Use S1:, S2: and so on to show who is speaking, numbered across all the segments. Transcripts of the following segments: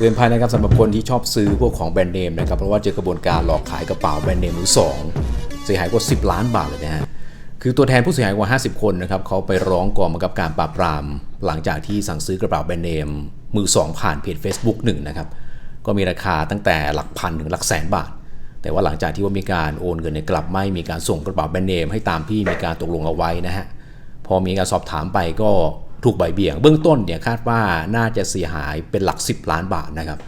S1: เตือนภัยนะครับสำหรับคนที่ชอบซื้อพวกของแบรนด์เนมนะครับเพราะว่าเจอกระบวนการหลอกขายกระเป๋าแบรนด์เนมมือสองเสียหายกว่า 10 ล้านบาทเลยนะฮะคือตัวแทนผู้เสียหายกว่า 50 คนนะครับเขาไปร้องกองบังคับการปราบปราม หลังจากที่สั่งซื้อกระเป๋าแบรนด์เนมมือสองผ่านเพจ Facebook หนึ่งนะครับก็มีราคาตั้งแต่หลักพันถึงหลักแสนบาท แต่ว่าหลังจากที่ว่ามีการโอนเงินเนี่ยกลับไม่มีการส่งกระเป๋าแบรนด์เนมให้ตามที่มีการตกลงเอาไว้นะฮะพอมีการสอบถามไปก็ ถูกใบเบี่ยง เบื้องต้นเนี่ยคาดว่าน่าจะเสียหายเป็นหลัก 10 ล้านบาทนะครับ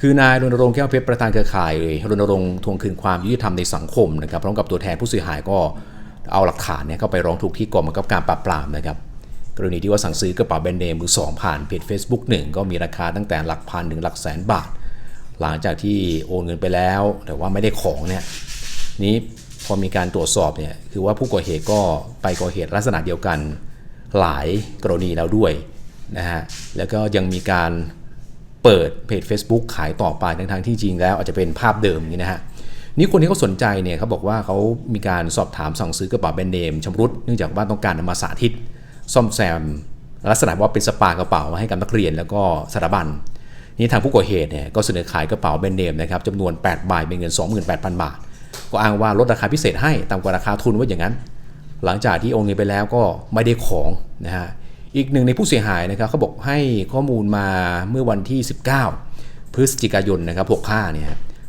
S1: คือนายรณรงค์แก้วเพชรประธานเครือข่ายรณรงค์ทวงคืนความยุติธรรมในสังคมนะครับพร้อมกับตัวแทนผู้เสียหายก็เอาหลักฐานเนี่ยเข้าไปร้องทุกข์ที่กองบังคับการปราบปรามนะครับกรณีที่ว่าสั่งซื้อกระเป๋าแบรนด์เนมมือสองผ่านเพจ Facebook 1 ก็มีราคาตั้งแต่หลักพันถึงหลักแสนบาท หลังจากที่โอนเงินไปแล้ว แต่ว่าไม่ได้ของเนี่ยนี้พอมีการตรวจสอบเนี่ยคือว่าผู้ก่อเหตุก็ไปก่อเหตุลักษณะเดียวกัน หลายกรณีแล้วด้วยนะฮะแล้วก็ยังมีการเปิดเพจ Facebook ขายต่อไปทั้งๆที่จริงแล้วอาจจะเป็นภาพเดิมนี่นะฮะนี่คนที่เขาสนใจเนี่ยเขาบอกว่าเขามีการสอบถามสั่งซื้อกระเป๋าแบรนด์เนมชำรุดเนื่องจากว่าต้องการนำมาสาธิต ซ่อมแซม ลักษณะว่าเป็นสปากระเป๋ามาให้กับนักเรียนแล้วก็สถาบันนี่ทางผู้ก่อเหตุเนี่ยก็เสนอขายกระเป๋าแบรนด์เนมนะครับจำนวน8ใบเป็นเงิน 28,000 บาท ก็อ้างว่าลดราคาพิเศษให้ตามกว่าราคาทุนว่าอย่างนั้น หลังจากที่โอนเงินไปแล้วก็ไม่ได้ของนะฮะอีกหนึ่งในผู้เสียหายนะครับเขาบอกให้ข้อมูลมาเมื่อวันที่ 19 พฤศจิกายนนะครับ65เนี่ย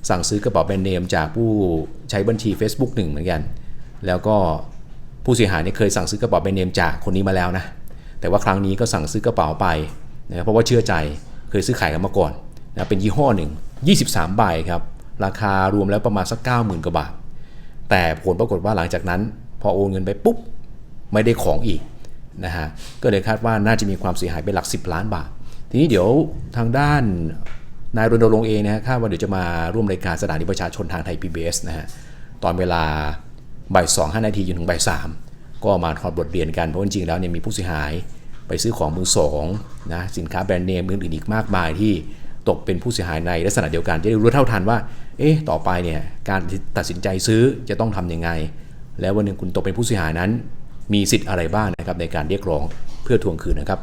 S1: สั่งซื้อกระเป๋าแบรนด์เนมจากผู้ใช้บัญชี Facebook หนึ่งเหมือนกัน แล้วก็ผู้เสียหายเนี่ยเคยสั่งซื้อกระเป๋าแบรนด์เนมจากคนนี้มาแล้วนะแต่ว่าครั้งนี้ก็สั่งซื้อกระเป๋าไปนะเพราะว่าเชื่อใจเคยซื้อขายกันมาก่อนนะเป็นยี่ห้อหนึ่ง23 ใบครับราคารวมแล้วประมาณสัก 90,000กว่าบาทแต่ผลปรากฏว่าหลังจากนั้น พอโอนเงินไปปุ๊บไม่ได้ของอีกนะฮะก็เลยคาดว่าน่าจะมีความเสียหายเป็นหลัก 10 ล้านบาท ทีนี้เดี๋ยวทางด้านนายรณรงค์เองนะฮะคาดว่าเดี๋ยวจะมาร่วมรายการสถานีประชาชนทางไทย PBS นะฮะตอนเวลาบ่ายสองห้านาทีจนถึงบ่ายสามก็มาถอดบทเรียนกัน เพราะจริงๆแล้วเนี่ยมีผู้เสียหายไปซื้อของมือสองนะสินค้าแบรนด์เนมอื่นๆอีกมากมายที่ตกเป็นผู้เสียหายในลักษณะเดียวกันจะได้รู้เท่าทันว่า เอ๊ะ ต่อไปเนี่ยการตัดสินใจซื้อจะต้องทำยังไง แล้ววันหนึ่งคุณตกเป็นผู้เสียหายนั้น มีสิทธิ์อะไรบ้างนะครับในการเรียกร้องเพื่อทวงคืนนะครับ